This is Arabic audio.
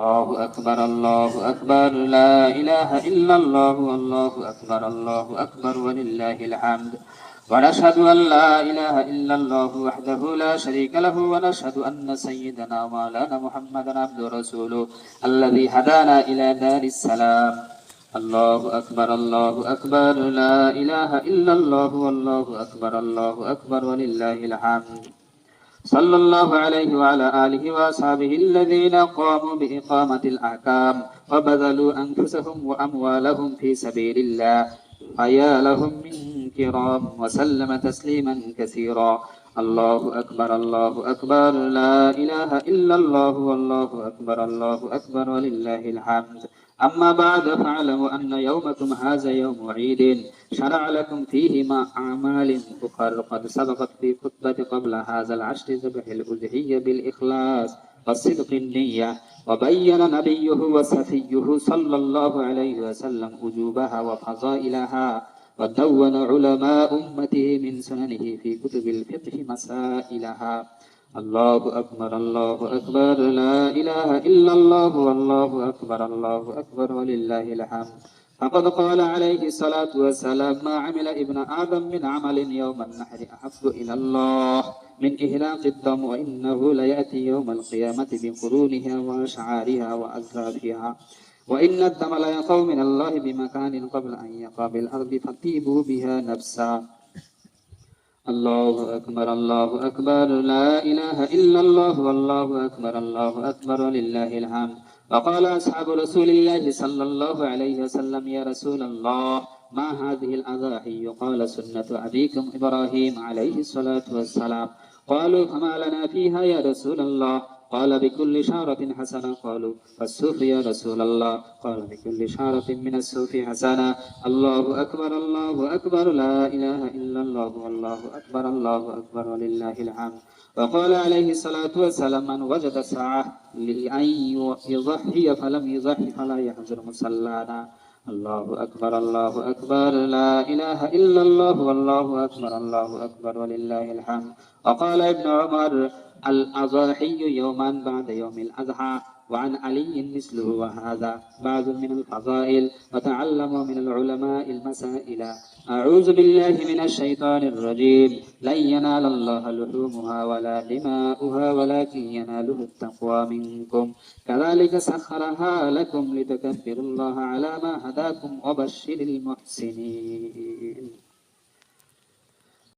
الله أكبر الله أكبر لا إله إلا الله والله أكبر الله أكبر ولله الحمد. ونشهد أن لا إله إلا الله وحده لا شريك له ونشهد أن سيدنا مولانا محمدا عبد رسوله الذي هدانا إلى دار السلام. الله أكبر الله أكبر لا إله إلا الله والله أكبر الله أكبر ولله الحمد. صلى الله عليه وعلى آله وأصحابه الذين قاموا بإقامة الأحكام وبذلوا أنفسهم وأموالهم في سبيل الله. حيا لهم من كرام وسلم تسليما كثيرا. الله أكبر الله أكبر. لا إله إلا الله والله أكبر الله أكبر ولله الحمد. أما بعد فاعلموا أن يومكم هذا يوم عيد شرع لكم فيه ما أعمال أخر قد سبقت في خطبة قبل هذا العشر ذبح الأضحية بالإخلاص والصدق النية وبين نبيه وسفيه صلى الله عليه وسلم وجوبها وفضائلها ودون علماء أمته من سننه في كتب الفقه مسائلها. الله أكبر الله أكبر لا إله إلا الله والله أكبر الله أكبر ولله الحمد. فقد قال عليه الصلاة والسلام ما عمل ابن آدم من عمل يوم النحر أحب إلى الله من إهلاك الدم وإنه ليأتي يوم القيامة بقرونها وأشعارها وأزلافها وإن الدم ليقوم من الله بمكان قبل أن يقع بالأرض فطيبوا بها نفسا. الله أكبر الله أكبر لا إله إلا الله والله أكبر الله أكبر ولله الحمد. وقال أصحاب رسول الله صلى الله عليه وسلم يا رسول الله ما هذه الأضاحي؟ قال سنة أبيكم إبراهيم عليه الصلاة والسلام. قالوا فما لنا فيها يا رسول الله. قال بكل شارة حسنة. قالوا فالسوف يا رسول الله. قال بكل شارة من السوف حسنة. الله أكبر الله أكبر لا إله إلا الله. والله أكبر الله أكبر ولله الحمد. وقال عليه الصلاة والسلام من وجد ساعة لأن يضحي فلم يضحي فلا يحزن مصلانا. الله أكبر الله أكبر لا إله إلا الله. والله أكبر الله أكبر ولله الحمد. وقال ابن عمر الأضاحي يوما بعد يوم الأضحى وعن علي مثله وهذا بعض من الفضائل وتعلموا من العلماء المسائل. أعوذ بالله من الشيطان الرجيم. لن ينال الله لحومها ولا دماؤها ولكن يناله التقوى منكم. كذلك سخرها لكم لتكبروا الله على ما هداكم وبشر المحسنين.